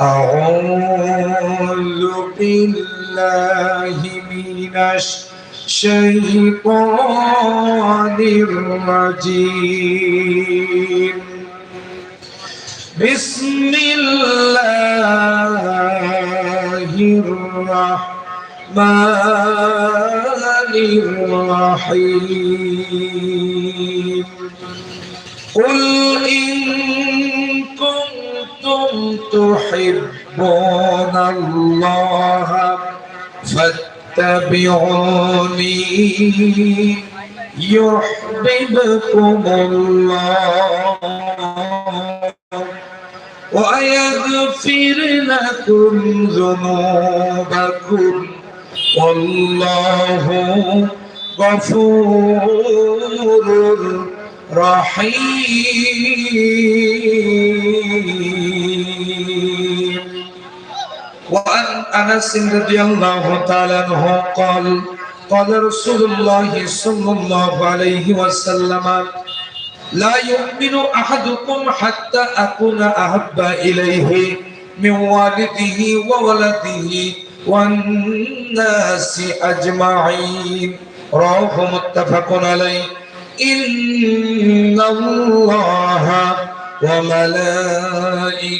أعوذ بالله من الشيطان الرجيم بسم الله الرحمن الرحيم قل إن كنتم تحبون الله فاتبعوني يحببكم الله ويغفر لكم ذنوبكم. والله غفور رحيم. وعن انس رضي الله تعالى عنه قال قال رسول الله صلى الله عليه وسلم لا يؤمن احدكم حتى اكون احب اليه من والده وولده والناس اجمعين رواه متفق عليه إن الله وملائكته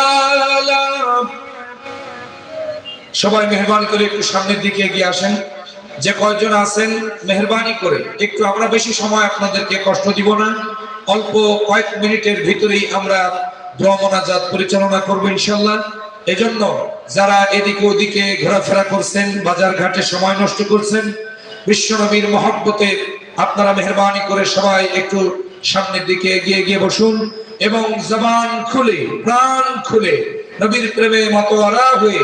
সবাই মেহরবানি করে একটু সামনের দিকে এগিয়ে আসেন। যে কয়জন আছেন, মেহরবানি করে। একটু আমরা বেশি সময় আপনাদেরকে কষ্ট দিব না। অল্প কয়েক মিনিটের ভিতরেই আমরা দোয়া মোনাজাত পরিচালনা করব ইনশাল্লাহ। এজন্য যারা এদিকে ওদিকে ঘোরাফেরা করছেন, বাজার ঘাটে সময় নষ্ট করছেন, বিশ্বনবীর মহব্বতে আপনারা মেহরবানি করে সবাই একটু সামনের দিকে এগিয়ে গিয়ে বসুন এবং জবান খুলে, প্রাণ খুলে নবীর প্রেমে মতোয়ারা হয়ে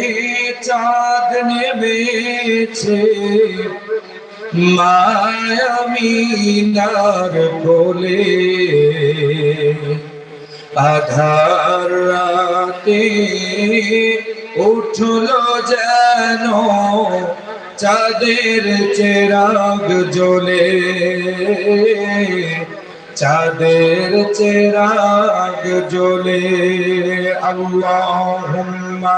নেমেছে মায়ামিনার কোলে। আধার রাতে উঠল যেন চাঁদের চেরাগ জ্বলে। চাঁদের চেরাগ জ্বলে। আল্লাহুম্মা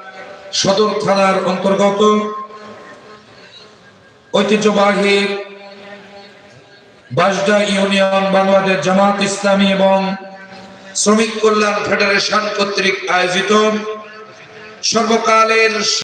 সদর থানার অন্তর্গত ঐতিহ্যবাহী বাসডা ইউনিয়ন বাংলাদেশ জামাত ইসলামী এবং শ্রমিক কল্যাণ ফেডারেশন কর্তৃক আয়োজিত সর্বকালের